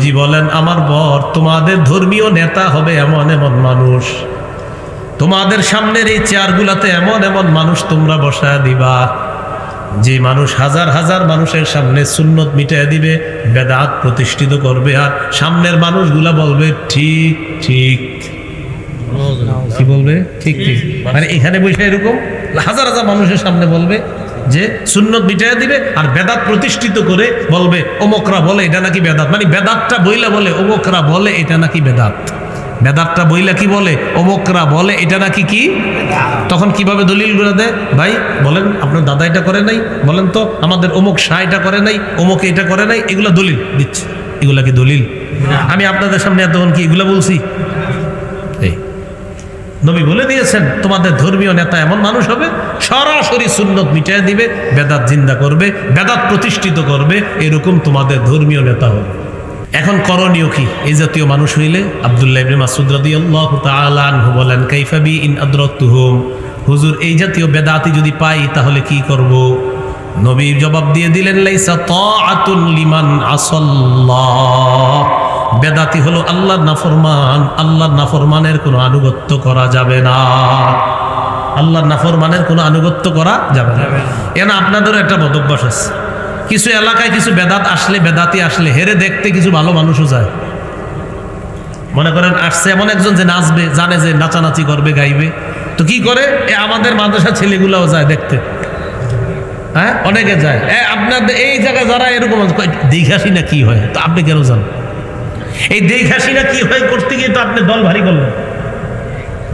নবীজি বলেন আমার বর তোমাদের ধর্মীয় নেতা হবে এমন এমন মানুষ। তোমাদের সামনের এই চেয়ারগুলাতে এমন এমন মানুষ তোমরা বসায় দিবা। যে মানুষ হাজার হাজার মানুষের সামনে সুন্নত মিটাই দিবে বেদাত প্রতিষ্ঠিত করবে আর সামনের মানুষগুলা বলবে ঠিক ঠিক। কি বলবে? ঠিক ঠিক। মানে এখানে বসে এরকম হাজার হাজার মানুষের সামনে বলবে যে সুন্নত মিটাই দিবে আর বেদাত প্রতিষ্ঠিত করে বলবে, অমকরা বলে এটা নাকি বেদাত। মানে বেদাতটা বইলা বলে, অমকরা বলে এটা নাকি বেদাত। বেদাতটা বইলা কি বলে, অমকরা বলে এটা নাকি কি? তখন কীভাবে দলিল করে দেয়? ভাই, বলেন, আপনার দাদা এটা করে নাই, বলেন তো, আমাদের অমুক শাহ এটা করে নাই, অমুক এটা করে নাই, এগুলো দলিল দিচ্ছে। এগুলা কি দলিল? আমি আপনাদের সামনে এতক্ষণ কি এগুলা বলছি? নবী বলে দিয়েছেন, তোমাদের ধর্মীয় নেতা এমন মানুষ হবে, সরাসরি সুন্নত মিটিয়ে দিবে, বেদাত জিন্দা করবে, বেদাত প্রতিষ্ঠিত করবে, এরকম তোমাদের ধর্মীয় নেতা হবে। এখন করণীয় কি? এই জাতীয় মানুষ হইলে আবদুল্লাহ বলেন, কাইফা ইন আদরাকতুহুম। হুজুর, এই জাতীয় বেদাতি যদি পাই, তাহলে কি করব? নবী জবাব দিয়ে দিলেন, লাইসা তাআতুন লিমান আসাল্লাহ। বেদাতি হলো আল্লাহর নাফরমান আল্লাহর নাফরমানের কোনো আনুগত্য করা যাবে না। আল্লাহর নাফরমানের কোনো আনুগত্য করা যাবে না। এন আপনাদেরও একটা বদভ্যাস আছে। কিছু এলাকায় কিছু বেদাত আসলে বেদাতি আসলে হেরে দেখতে কিছু ভালো মানুষও যায়। মনে করেন আসছে এমন একজন যে নাচবে জানে যে নাচানাচি করবে গাইবে। তো কি করে? এ আমাদের মাদ্রাসা ছেলেগুলাও যায় দেখতে। হ্যাঁ? অনেকে যায়। এ আপনার এই জায়গায় যারা এরকম দেখাসি না কি হয়? তো আপনি কেন জান এই দেখাসি না কি হয় করতে গিয়ে তো আপনি দল ভারী করলেন?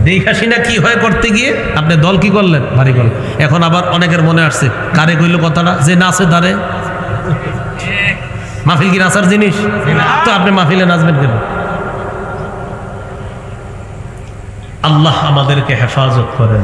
দেখাসি না কি হয় করতে গিয়ে আপনি দল কি করলেন? ভারী করলেন। এখন আবার অনেকের মনে আসছে, কারে কইল কথাটা? যে নাচে দাঁড়ে মাহফিল কি নাচার জিনিস? তো আপনি মাহফিলে নাচবেন কেন? আল্লাহ আমাদেরকে হেফাজত করেন।